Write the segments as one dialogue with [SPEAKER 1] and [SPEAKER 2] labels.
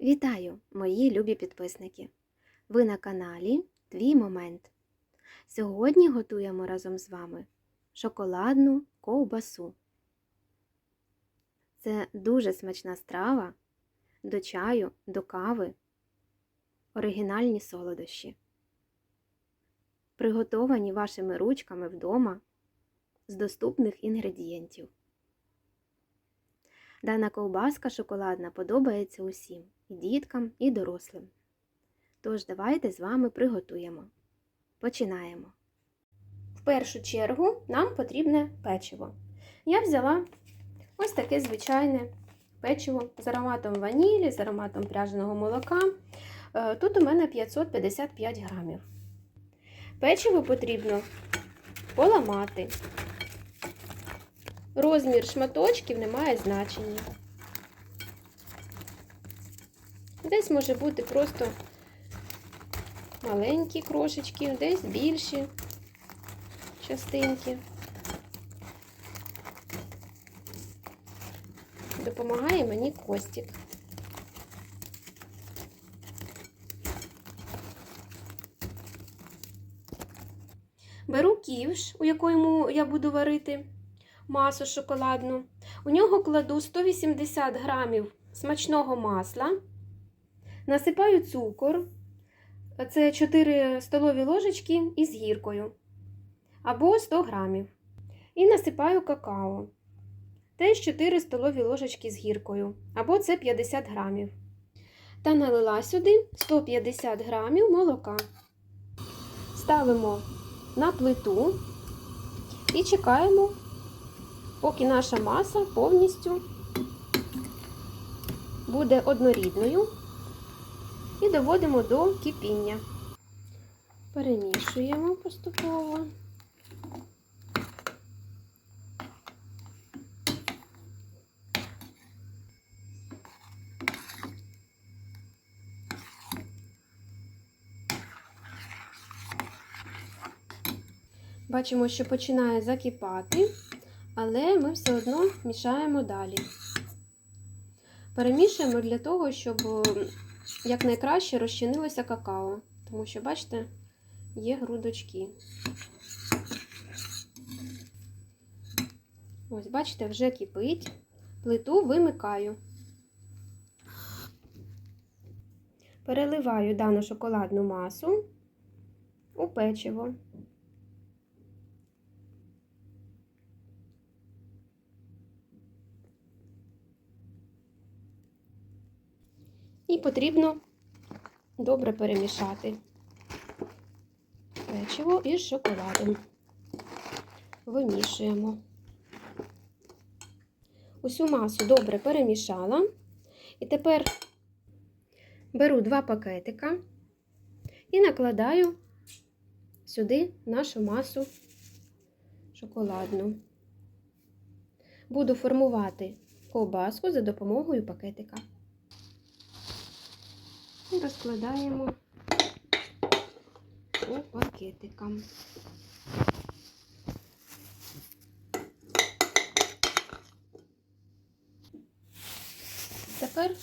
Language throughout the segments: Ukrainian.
[SPEAKER 1] Вітаю, мої любі підписники! Ви на каналі Твій Момент. Сьогодні готуємо разом з вами шоколадну ковбасу. Це дуже смачна страва до чаю, до кави, оригінальні солодощі. Приготовані вашими ручками вдома з доступних інгредієнтів. Дана ковбаска шоколадна подобається усім і діткам, і дорослим. Тож давайте з вами приготуємо. Починаємо. В першу чергу нам потрібне печиво. Я взяла ось таке звичайне печиво з ароматом ванілі, з ароматом пряженого молока. Е, Тут у мене 555 грамів. Печиво потрібно поламати. Розмір шматочків не має значення. Десь може бути просто маленькі крошечки, десь більші частинки. Допомагає мені костік. Беру ківш, у якому я буду варити масу шоколадну. У нього кладу 180 грамів смачного масла, насипаю цукор, це 4 столові ложечки із гіркою, або 100 грамів. І насипаю какао. Теж 4 столові ложечки з гіркою, або це 50 грамів. Та налила сюди 150 грамів молока. Ставимо на плиту і чекаємо поки наша маса повністю буде однорідною і доводимо до кипіння. Перемішуємо поступово. Бачимо, що починає закипати але ми все одно мішаємо далі. Перемішуємо для того, щоб якнайкраще розчинилося какао, тому що, бачите, є грудочки. Ось, бачите, вже кипить, плиту вимикаю. Переливаю дану шоколадну масу у печиво. І потрібно добре перемішати печиво із шоколадом. Вимішуємо. Усю масу добре перемішала. І тепер беру два пакетика і накладаю сюди нашу масу шоколадну. Буду формувати ковбаску за допомогою пакетика. І розкладаємо по пакетикам. Тепер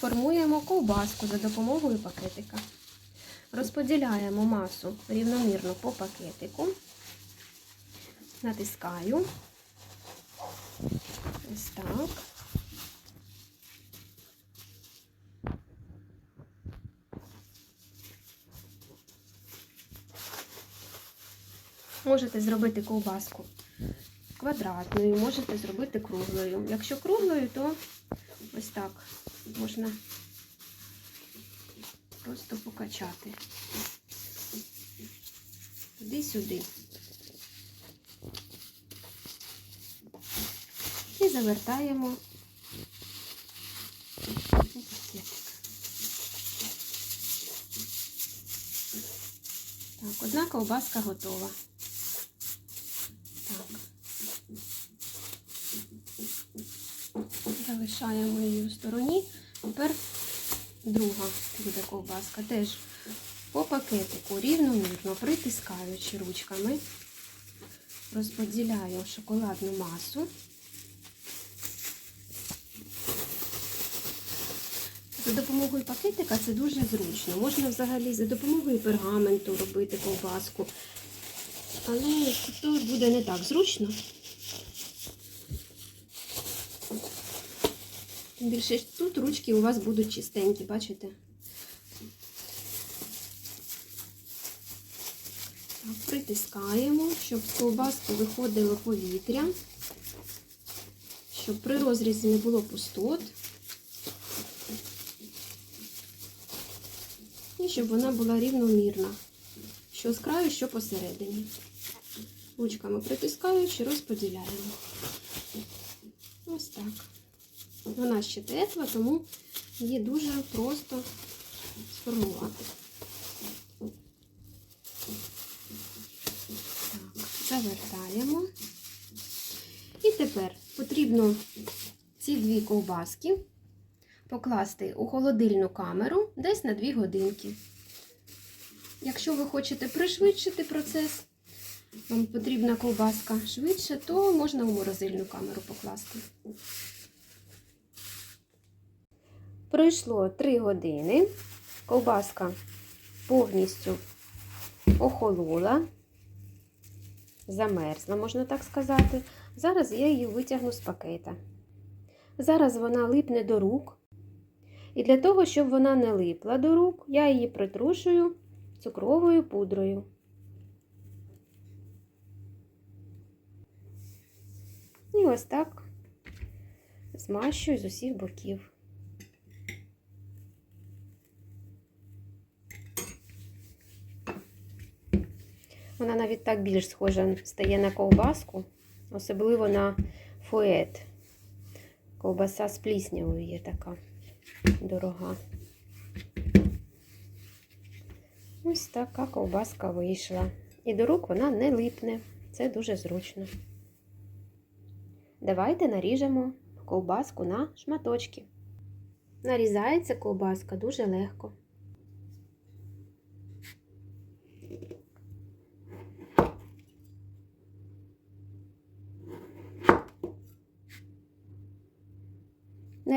[SPEAKER 1] формуємо ковбаску за допомогою пакетика. Розподіляємо масу рівномірно по пакетику, натискаю. Ось так. Можете зробити ковбаску квадратною, можете зробити круглою. Якщо круглою, то ось так можна просто покачати туди-сюди. І завертаємо. Так, одна ковбаска готова. Залишаємо її в стороні. Тепер друга буде ковбаска. Теж по пакетику рівномірно притискаючи ручками, розподіляю шоколадну масу За допомогою пакетика це дуже зручно. Можна взагалі за допомогою пергаменту робити ковбаску. Але тут буде не так зручно. Тим більше тут ручки у вас будуть чистенькі, бачите? Так, Притискаємо, щоб з ковбаски виходило повітря, щоб при розрізі не було пустот. І щоб вона була рівномірна, що з краю, що посередині. Ручками притискаючи, розподіляємо. Ось так. Вона ще тепла, тому її дуже просто сформувати. Завертаємо. І тепер потрібно ці дві ковбаски покласти у холодильну камеру десь на 2 годинки. Якщо ви хочете пришвидшити процес, вам потрібна ковбаска швидше, то можна у морозильну камеру покласти. Пройшло 3 години. Ковбаска повністю охолола, замерзла, можна так сказати. Зараз я її витягну з пакета. Зараз вона липне до рук. І для того, щоб вона не липла до рук, я її притрушую цукровою пудрою. І ось так змащую з усіх боків. Вона навіть так більш схожа стає на ковбаску, особливо на фует. Ковбаса з пліснявою є така дорога. Ось така ковбаска вийшла. І до рук вона не липне. Це дуже зручно. Давайте наріжемо ковбаску на шматочки. Нарізається ковбаска дуже легко.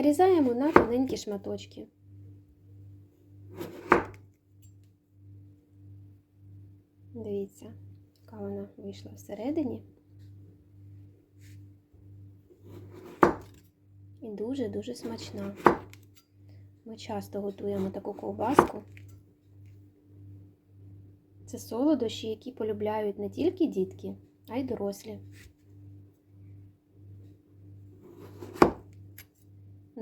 [SPEAKER 1] Нарізаємо на тоненькі шматочки. Дивіться, яка вона вийшла всередині. І дуже-дуже смачна. Ми часто готуємо таку ковбаску. Це солодощі, які полюбляють не тільки дітки, а й дорослі.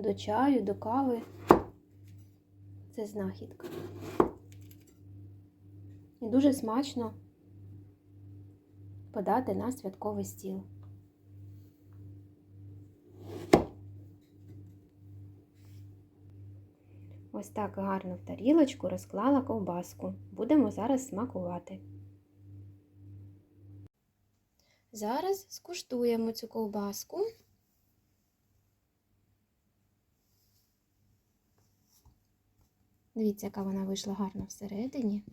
[SPEAKER 1] До чаю, до кави. Це знахідка. І дуже смачно подати на святковий стіл. Ось так гарно в тарілочку розклала ковбаску. Будемо зараз смакувати. Зараз скуштуємо цю ковбаску. Дивіться, яка вона вийшла гарно всередині.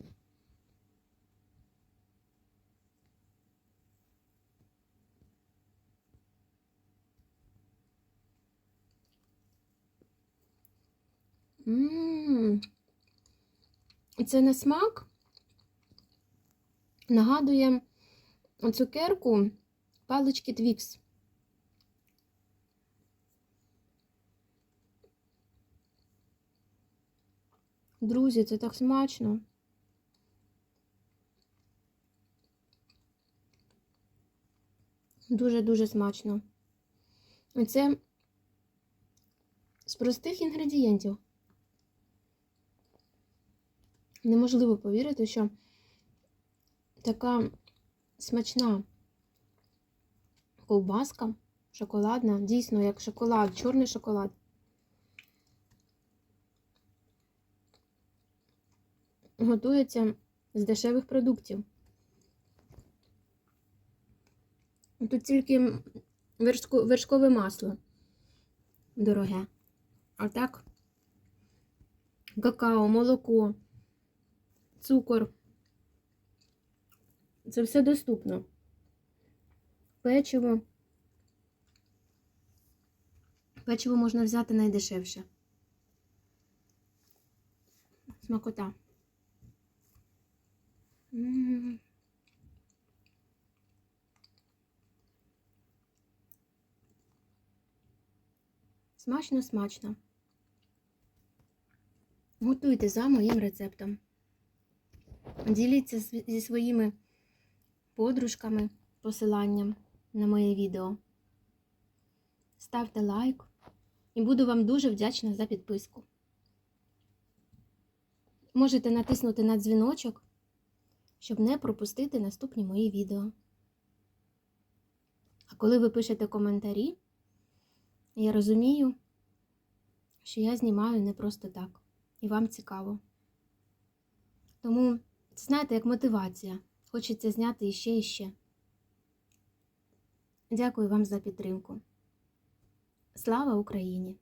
[SPEAKER 1] Ммм. Це на смак нагадує цукерку палички Твікс. Друзі, це так смачно. Дуже-дуже смачно. І це з простих інгредієнтів. Неможливо повірити, що така смачна ковбаска шоколадна, дійсно, як шоколад, чорний шоколад. Готується з дешевих продуктів. Тут тільки вершко, вершкове масло дороге. А так, какао, молоко, цукор. Це все доступно. Печиво. Печиво можна взяти найдешевше. Смакота. Смачно, смачно. Готуйте за моїм рецептом. Діліться зі своїми подружками посиланням на моє відео. Ставте лайк і буду вам дуже вдячна за підписку. Можете натиснути на дзвіночок, щоб не пропустити наступні мої відео. А коли ви пишете коментарі, я розумію, що я знімаю не просто так, і вам цікаво. Тому, знаєте, як мотивація. Хочеться зняти іще і ще. Дякую вам за підтримку. Слава Україні!